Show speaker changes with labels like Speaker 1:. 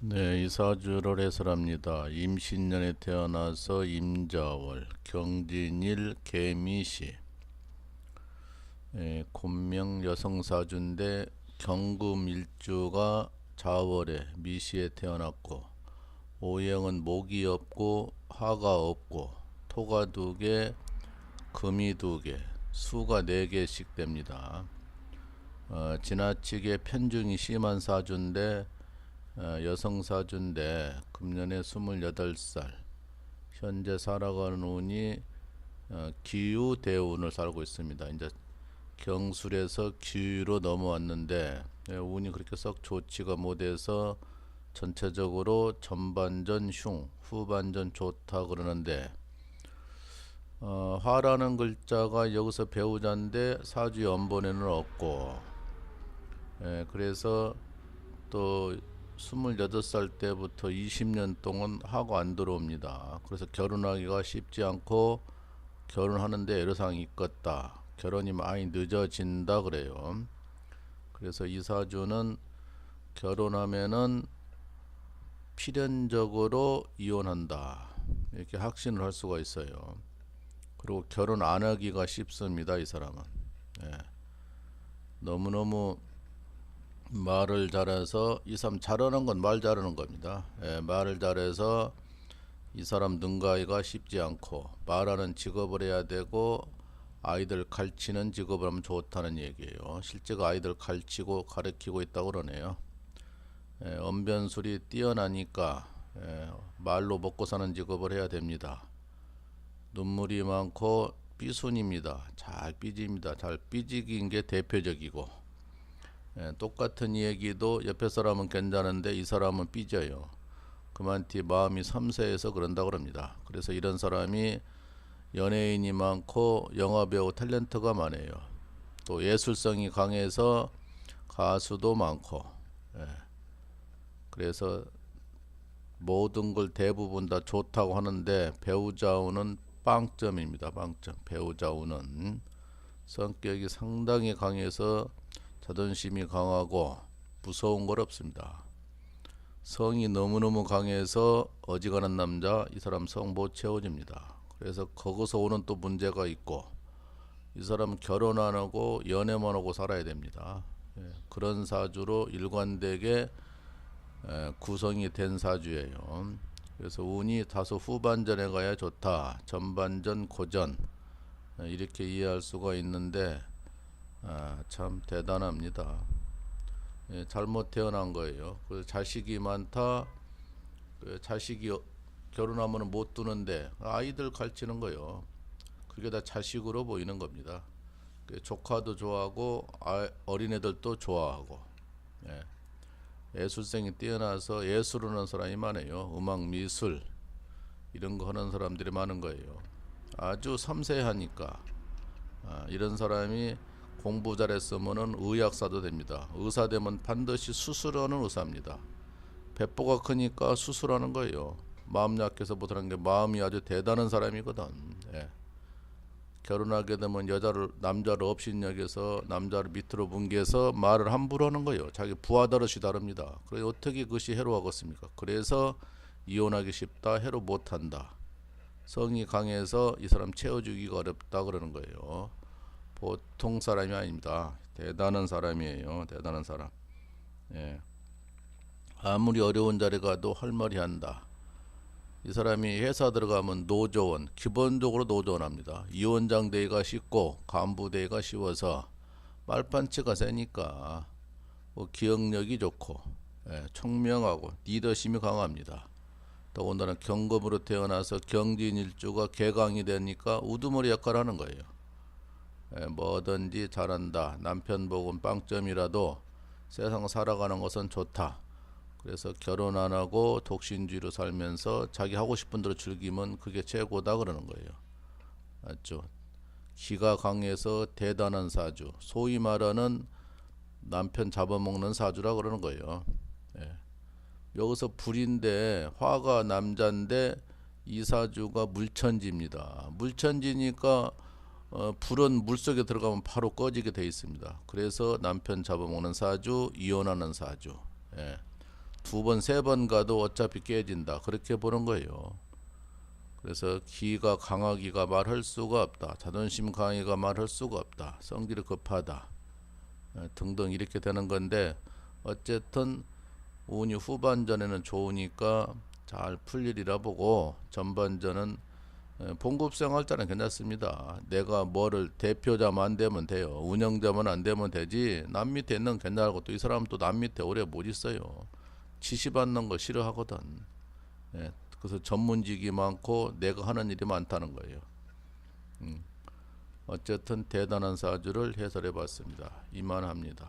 Speaker 1: 네, 이사주를 해설합니다. 임신년에 태어나서 임자월, 경진일, 개미시, 예, 곤명 여성사주인데 경금일주가 자월에 미시에 태어났고 오행은 목이 없고 화가 없고 토가 두 개, 금이 두 개, 수가 네 개씩 됩니다. 어, 지나치게 편중이 심한 사주인데 어, 여성 사주인데 금년에 28살 현재 살아가는 운이 어, 기후 대운을 살고 있습니다. 이제 경술에서 기후로 넘어왔는데 예, 운이 그렇게 썩 좋지가 못해서 전체적으로 전반전 흉, 후반전 좋다 그러는데 어, 화라는 글자가 여기서 배우자인데 사주 연본에는 없고 예, 그래서 또 28살 때부터 20년 동안 하고 안 들어옵니다. 그래서 결혼하기가 쉽지 않고 결혼하는데 애로사항이 있겠다. 결혼이 많이 늦어진다 그래요. 그래서 이 사주는 결혼하면은 필연적으로 이혼한다. 이렇게 확신을 할 수가 있어요. 그리고 결혼 안 하기가 쉽습니다. 이 사람은. 예. 너무너무 말을 잘해서 이 사람 잘하는 건 말 잘하는 겁니다. 예, 말을 잘해서 이 사람 능가하기가 쉽지 않고 말하는 직업을 해야 되고 아이들 가르치는 직업을 하면 좋다는 얘기예요. 실제가 아이들 가르치고 가르치고 있다고 그러네요. 예, 언변술이 뛰어나니까 예, 말로 먹고 사는 직업을 해야 됩니다. 눈물이 많고 삐순입니다. 잘 삐집니다. 잘 삐지긴 게 대표적이고 예, 똑같은 얘기도 옆에 사람은 괜찮은데 이 사람은 삐져요. 그만티 마음이 섬세해서 그런다 그럽니다. 그래서 이런 사람이 연예인이 많고 영화배우 탤런트가 많아요. 또 예술성이 강해서 가수도 많고 예. 그래서 모든 걸 대부분 다 좋다고 하는데 배우자우는 빵점입니다. 빵점. 배우자우는 성격이 상당히 강해서 자존심이 강하고 무서운 걸 없습니다. 성이 너무너무 강해서 어지간한 남자 이 사람 성 못 채워집니다. 그래서 거기서 오는 또 문제가 있고 이 사람은 결혼 안 하고 연애만 하고 살아야 됩니다. 예, 그런 사주로 일관되게 에, 구성이 된 사주예요. 그래서 운이 다소 후반전에 가야 좋다. 전반전 고전 에, 이렇게 이해할 수가 있는데 아, 참 대단합니다. 예, 잘못 태어난 거예요. 그 자식이 많다. 그 자식이 어- 결혼하면 못 두는데 아이들 가르치는 거요. 그게 다 자식으로 보이는 겁니다. 그 조카도 좋아하고 아, 어린애들도 좋아하고 예. 예술성이 뛰어나서 예술을 하는 사람이 많아요. 음악, 미술 이런 거 하는 사람들이 많은 거예요. 아주 섬세하니까 아, 이런 사람이 공부 잘했으면은 의학사도 됩니다. 의사 되면 반드시 수술하는 의사입니다. 배포가 크니까 수술하는 거예요. 마음 약해서 못하는 게 마음이 아주 대단한 사람이거든. 예. 결혼하게 되면 여자를 남자를 업신여겨서 남자를 밑으로 뭉개서 말을 함부로 하는 거예요. 자기 부하 다르시 다릅니다. 그래 어떻게 그것이 해로하겠습니까? 그래서 이혼하기 쉽다, 해로 못한다. 성이 강해서 이 사람 채워주기가 어렵다 그러는 거예요. 보통 사람이 아닙니다. 대단한 사람이에요. 대단한 사람. 예. 아무리 어려운 자리 가도 헐머리한다. 이 사람이 회사 들어가면 노조원, 기본적으로 노조원 합니다. 이원장 대회가 쉽고 간부 대회가 쉬워서 말판치가 세니까 뭐 기억력이 좋고 예, 총명하고 리더십이 강합니다. 더군다나 경금으로 태어나서 경진 일주가 개강이 되니까 우두머리 역할을 하는 거예요. 예, 뭐든지 잘한다. 남편 복은 빵점이라도 세상 살아가는 것은 좋다. 그래서 결혼 안 하고 독신주의로 살면서 자기 하고 싶은 대로 즐기면 그게 최고다 그러는 거예요. 맞죠? 기가 강해서 대단한 사주. 소위 말하는 남편 잡아먹는 사주라 그러는 거예요. 예. 여기서 불인데 화가 남자인데 이 사주가 물천지입니다. 물천지니까 어, 불은 물 속에 들어가면 바로 꺼지게 돼 있습니다. 그래서 남편 잡아먹는 사주, 이혼하는 사주. 예. 두 번, 세 번 가도 어차피 깨진다. 그렇게 보는 거예요. 그래서 기가 강하기가 말할 수가 없다. 자존심 강하기가 말할 수가 없다. 성질이 급하다. 예, 등등 이렇게 되는 건데 어쨌든 운이 후반전에는 좋으니까 잘 풀리리라 보고 전반전은 예, 봉급 생활 때는 괜찮습니다. 내가 뭐를 대표자만 안 되면 돼요. 운영자만 안 되면 되지. 남 밑에 있는 괜찮고 또 이 사람 또 남 밑에 오래 못 있어요. 지시받는 거 싫어하거든. 예, 그래서 전문직이 많고 내가 하는 일이 많다는 거예요. 음, 어쨌든 대단한 사주를 해설해 봤습니다. 이만합니다.